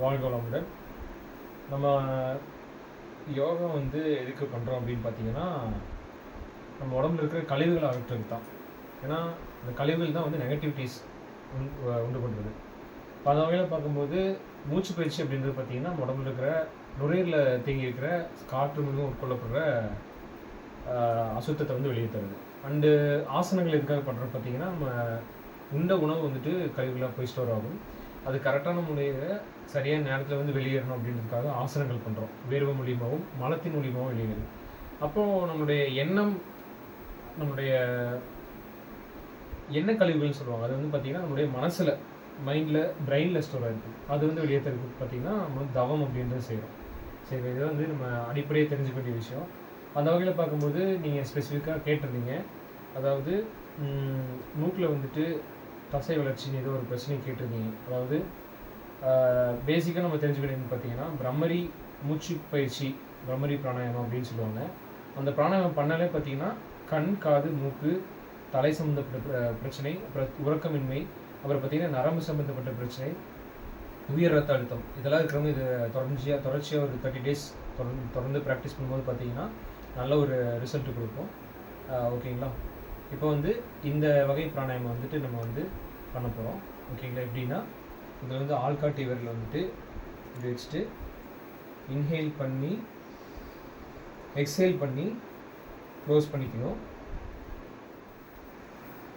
வாழ்க வளமுடன் நம்ம யோகா வந்து எதுக்கு பண்ணுறோம் அப்படின்னு பார்த்தீங்கன்னா நம்ம உடம்புல இருக்கிற கழிவுகளை அகற்றுறது தான். ஏன்னா இந்த கழிவுகள் தான் வந்து நெகட்டிவிட்டிஸ் உண்டு பண்ணுறது பல வகையில் பார்க்கும்போது மூச்சு பயிற்சி அப்படின்றது பார்த்தீங்கன்னா நம்ம உடம்புல இருக்கிற நுரையீரலில் தேங்கி இருக்கிற காற்று மூலம் உட்கொள்ளப்படுற அசுத்தத்தை வந்து வெளியே தருது. அண்டு ஆசனங்கள் எதுக்காக பண்ணுறது பார்த்தீங்கன்னா நம்ம உண்ட உணவு வந்துட்டு கழிவுகளாக போய் ஸ்டோர் ஆகும். அது கரெக்டான முறையில் சரியான நேரத்தில் வந்து வெளியேறணும் அப்படின்றதுக்காக ஆசனங்கள் பண்ணுறோம் வேர்வை மூலியமாகவும் மலத்தின் மூலியமாகவும் வெளியேறுது. அப்போது நம்மளுடைய எண்ணம் நம்மளுடைய எண்ண கழிவுகள்னு சொல்லுவாங்க. அது வந்து பார்த்திங்கன்னா நம்மளுடைய மனசில் மைண்டில் பிரெயினில் ஸ்டோர் ஆகிருக்கு அது வந்து வெளியேற்றுறதுக்கு பார்த்திங்கன்னா நம்ம வந்து தவம் அப்படின்றது செய்கிறோம் சரி இது வந்து நம்ம அடிப்படையாக தெரிஞ்சுக்க வேண்டிய விஷயம். அந்த வகையில் பார்க்கும்போது நீங்கள் ஸ்பெசிஃபிக்காக கேட்டிருந்தீங்க. அதாவது மூக்கில் வந்துட்டு தசை வளர்ச்சின்னு ஏதோ ஒரு பிரச்சனை கேட்டிருந்தீங்க அதாவது பேசிக்காக நம்ம தெரிஞ்சுக்க வேண்டியது பார்த்தீங்கன்னா பிரம்மரி மூச்சு பயிற்சி பிரம்மரி பிராணாயாமம் அப்படின்னு சொல்லுவாங்க. அந்த பிராணாயாமம் பண்ணாலே பார்த்தீங்கன்னா கண் காது மூக்கு தலை சம்மந்தப்பட்ட பிர- பிரச்சனை அப்புறம் உறக்கமின்மை அப்புறம் பார்த்தீங்கன்னா நரம்பு சம்மந்தப்பட்ட பிரச்சனை உயர் ரத்த அழுத்தம். இதெல்லாம் இருக்கிறவங்க இது தொடர்ச்சியாக தொடர்ச்சியாக ஒரு தேர்ட்டி டேஸ் தொடர்ந்து தொடர்ந்து ப்ராக்டிஸ் பண்ணும்போது பார்த்தீங்கன்னா நல்ல ஒரு ரிசல்ட் கொடுக்கும். ஓகேங்களா இப்போ வந்து இந்த வகை பிராணாயாமம் வந்துட்டு நம்ம வந்து பண்ண போகிறோம் ஓகேங்களா எப்படின்னா இதில் வந்து ஆள்காட்டி விரல் வந்துட்டு இப்படி வச்சுட்டு இன்ஹேல் பண்ணி எக்ஸேல் பண்ணி க்ளோஸ் பண்ணிக்கணும்.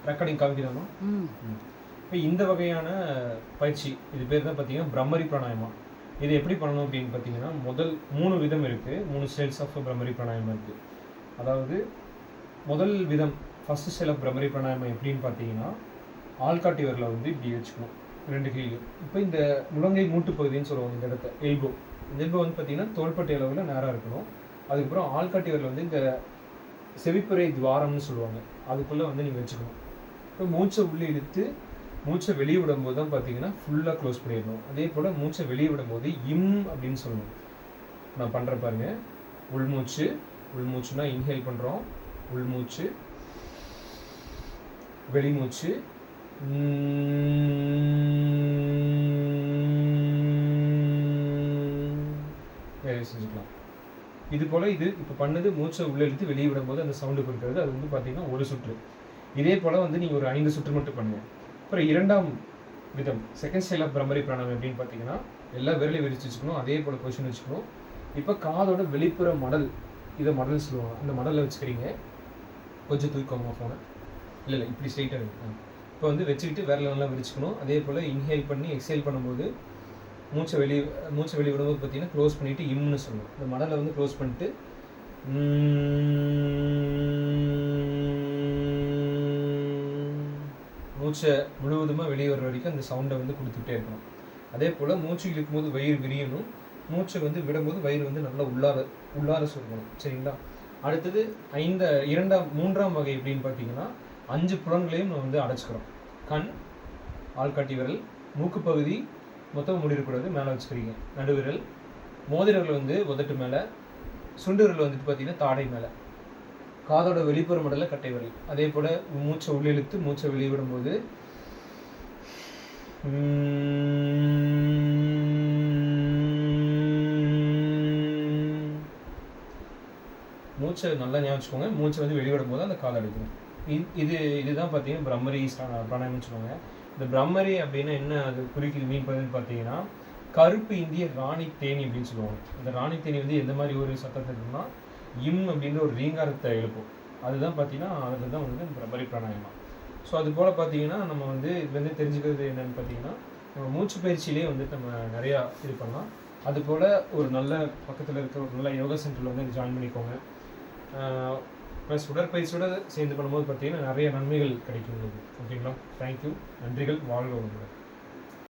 ரெக்கார்டிங் காமிக்கிறோமா இப்போ இந்த வகையான பயிற்சி இது பேர் தான் பார்த்தீங்கன்னா பிரம்மரி பிராணாயமா இது எப்படி பண்ணணும் அப்படின்னு பார்த்தீங்கன்னா முதல் மூணு விதம் இருக்குது மூணு ஸ்டைல்ஸ் ஆஃப் பிரம்மரி பிராணாயமா இருக்குது அதாவது முதல் விதம் ஃபஸ்ட்டு சில பிரமரி பிரம்மரி பிராணாயமம் எப்படின்னு பார்த்தீங்கன்னா ஆள்காட்டி விரலை வந்து இப்படி வச்சுக்கணும். ரெண்டு கீழே. இப்போ இந்த முழங்கை மூட்டு பகுதின்னு சொல்லுவாங்க இந்த இடத்த எல்போ இந்த எல்போ வந்து பார்த்தீங்கன்னா தோள்பட்டை அளவில் நேராக இருக்கணும். அதுக்கப்புறம் ஆள்காட்டி விரல் வந்து இந்த செவிப்புரை துவாரம்னு சொல்லுவாங்க. அதுக்குள்ளே வந்து நீங்கள் வச்சுக்கணும். இப்போ மூச்சை உள்ளே இழுத்து மூச்சை வெளியே விடும்போது தான் பார்த்தீங்கன்னா ஃபுல்லாக க்ளோஸ் பண்ணிடணும். அதே போல் மூச்சை வெளியே விடும்போது இம் அப்படின்னு சொல்லணும். நான் பண்ணுற பாருங்க. உள்மூச்சு உள்மூச்சுனா இன்ஹேல் பண்ணுறோம் உள்மூச்சு வெளிமூச்சு வேலை செஞ்சுக்கலாம். இது போல் இது இப்போ பண்ணது மூச்சை உள்ளே இழுத்து வெளியே விடும்போது அந்த சவுண்டு கொடுக்கறது. அது வந்து பார்த்தீங்கன்னா ஒரு சுற்று. இதே போல் வந்து நீங்கள் ஒரு ஐந்து சுற்று மட்டும் பண்ணுங்க. அப்புறம் இரண்டாம் விதம் செகண்ட் ஸ்டைல் ஆஃப் பிரம்மரி பிராணம் எப்படின்னு பார்த்தீங்கன்னா எல்லா விரலையும் விரிச்சு வச்சுக்கணும். அதே போல் பொசிஷன் வச்சுக்கணும். இப்போ காதோட வெளிப்புற மடல் இதை மடல் சொல்லுவாங்க. அந்த மடலை வச்சுக்கிறீங்க. கொஞ்சம் தூக்கமாக ஃபோனை இல்லை இல்லை இப்படி ஸ்ட்ரைட்டாக இருக்கு. இப்போ வந்து வச்சுக்கிட்டு விரல நல்லா விரிச்சுக்கணும். அதே போல் இன்ஹேல் பண்ணி எக்ஸேல் பண்ணும்போது மூச்சை வெளியே மூச்சை வெளியே விடும்போது பார்த்தீங்கன்னா க்ளோஸ் பண்ணிவிட்டு இம்னு சொல்லணும் இந்த மடலை வந்து க்ளோஸ் பண்ணிட்டு மூச்சை முழுவதுமாக வெளியே வர்ற வரைக்கும் அந்த சவுண்டை வந்து கொடுத்துட்டே இருக்கணும். அதே போல் மூச்சு இழுக்கும்போது வயிறு விரியணும். மூச்சை வந்து விடும்போது வயிறு வந்து நல்லா உள்ளார உள்ளார சொல்லணும் சரிங்களா? அடுத்தது ஐந்த இரண்டாம் மூன்றாம் வகை எப்படின்னு பார்த்தீங்கன்னா அஞ்சு புலன்களையும் நம்ம வந்து அடைச்சிக்கிறோம். கண் ஆள்காட்டி விரல் மூக்கு பகுதி மொத்தம் மூடிடக்கூடாது மேலே வச்சுக்கிறீங்க. நடுவிரல் மோதிரர்கள் வந்து உதட்டு மேலே சுண்டுவிரல் வந்துட்டு பார்த்தீங்கன்னா தாடை மேலே. காதோட வெளிப்புற மடலில் கட்டை விரல். அதே போல் மூச்சை உள்ளே இழுத்து மூச்சை வெளியிடும்போது மூச்சை நல்லா ஞாபகம் வச்சுக்கோங்க. மூச்சை வந்து வெளியிடும் போது அந்த காதை அடிக்கணும். இது இது இதுதான் பார்த்தீங்கன்னா பிரம்மரி ஸ்டா- சொல்லுவாங்க. இந்த பிரம்மரி அப்படின்னா என்ன அது குறிக்குது மீன் பண்ணுன்னு பார்த்தீங்கன்னா கருப்பு இந்திய ராணி தேனி அப்படின்னு சொல்லுவாங்க. இந்த ராணி தேனி வந்து எந்த மாதிரி ஒரு சத்தத்தை இருக்குன்னா இம் அப்படின்ற ஒரு ரீங்காரத்தை எழுப்பும். அதுதான் பார்த்தீங்கன்னா அதுதான் வந்து பிரம்மரி பிராணாயமா. ஸோ அது போல் பார்த்தீங்கன்னா நம்ம வந்து இதுலேருந்து தெரிஞ்சுக்கிறது என்னென்னு பார்த்தீங்கன்னா நம்ம மூச்சு பயிற்சியிலே வந்து நம்ம நிறையா இது பண்ணலாம். அது போல் ஒரு நல்ல பக்கத்தில் இருக்கிற ஒரு நல்ல யோகா சென்டரில் வந்து ஜாயின் பண்ணிக்கோங்க. ப்ளஸ் உடற்பயிற்சியோட சேர்ந்து பண்ணும்போது பார்த்தீங்கன்னா நிறைய நன்மைகள் கிடைக்கும் உங்களுக்கு. ஓகேங்களா? தேங்க்யூ நன்றிகள். வாழ்க வளமுடன்.